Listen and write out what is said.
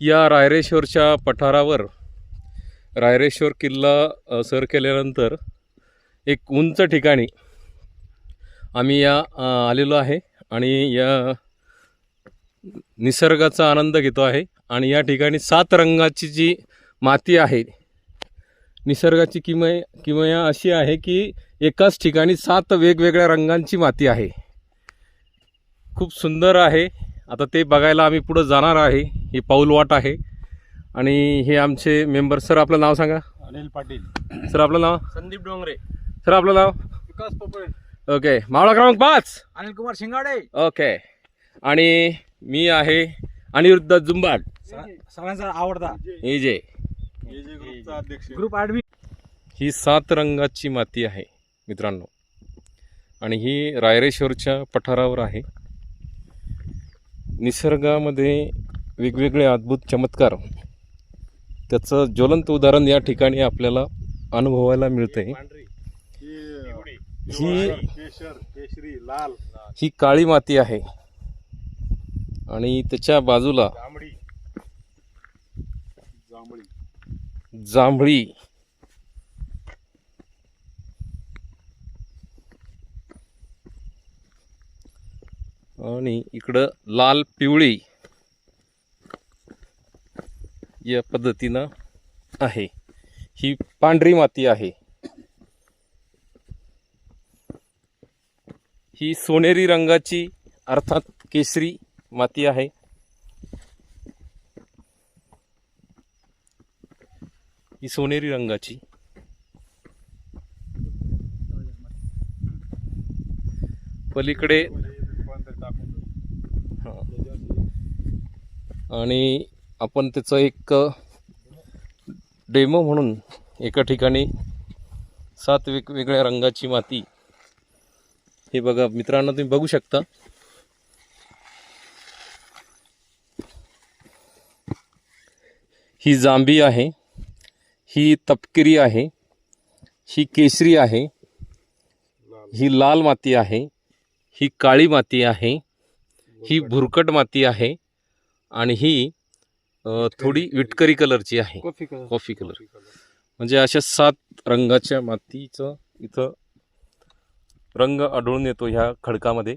या रायरेश्वरच्या पठारावर रायरेश्वर किल्ला सर केल्यानंतर एक उंच ठिकाणी आम्ही या आलेलो आहे आणि या निसर्गाचा आनंद घेतो आहे आणि या ठिकाणी सात रंगाची जी माती आहे निसर्गाची किमय किमया अशी आहे की एकाच ठिकाणी सात वेगवेगळ्या रंगांची माती आहे. खूप सुंदर आहे. आता ते बघायला आम्ही पुढं जाणार आहे. ही पाऊलवाट आहे. आणि हे आमचे मेंबर सर आपलं नाव सांगा. अनिल पाटील. सर आपलं नाव? संदीप डोंगरे. सर आपलं नाव? विकास पोपळे ओके मावळा क्रमांक पाच. अनिल कुमार शिंगाडे. ओके आणि मी आहे अनिरुद्ध जुंबाड. सगळ्यांचा आवडता. हे जे. अध्यक्ष. ग्रुप ऍडमिन ही सात रंगाची माती आहे मित्रांनो. आणि ही रायरेश्वरच्या पठारावर आहे. निसर्गामध्ये वेगवेगळे अद्भुत चमत्कार. त्याचं ज्वलंत उदाहरण या ठिकाणी आपल्याला अनुभवायला मिळतंय. ही केशर केशरी लाल. ही काळी माती आहे. आणि त्याच्या बाजूला जांभळी. आणि इकडं लाल पिवळी. या पद्धतीनं आहे. ही पांढरी माती आहे. ही सोनेरी रंगाची अर्थात केसरी माती आहे. ही सोनेरी रंगाची. पलीकडे. आणि आपण त्याचं एक डेमो म्हणून एका ठिकाणी सात वेगवेगळ्या रंगाची माती हे बघा मित्रांनो तुम्ही बघू शकता. ही जांभी आहे ही तपकिरी आहे ही केसरी आहे ही लाल माती आहे ही काळी माती आहे ही भुरकट माती आहे आणि ही थोडी विटकरी कलरची आहे. Coffee colour. Coffee colour. म्हणजे अशा सात रंगाच्या मातीचं इथं रंग आढळून येतो ह्या खडकामध्ये.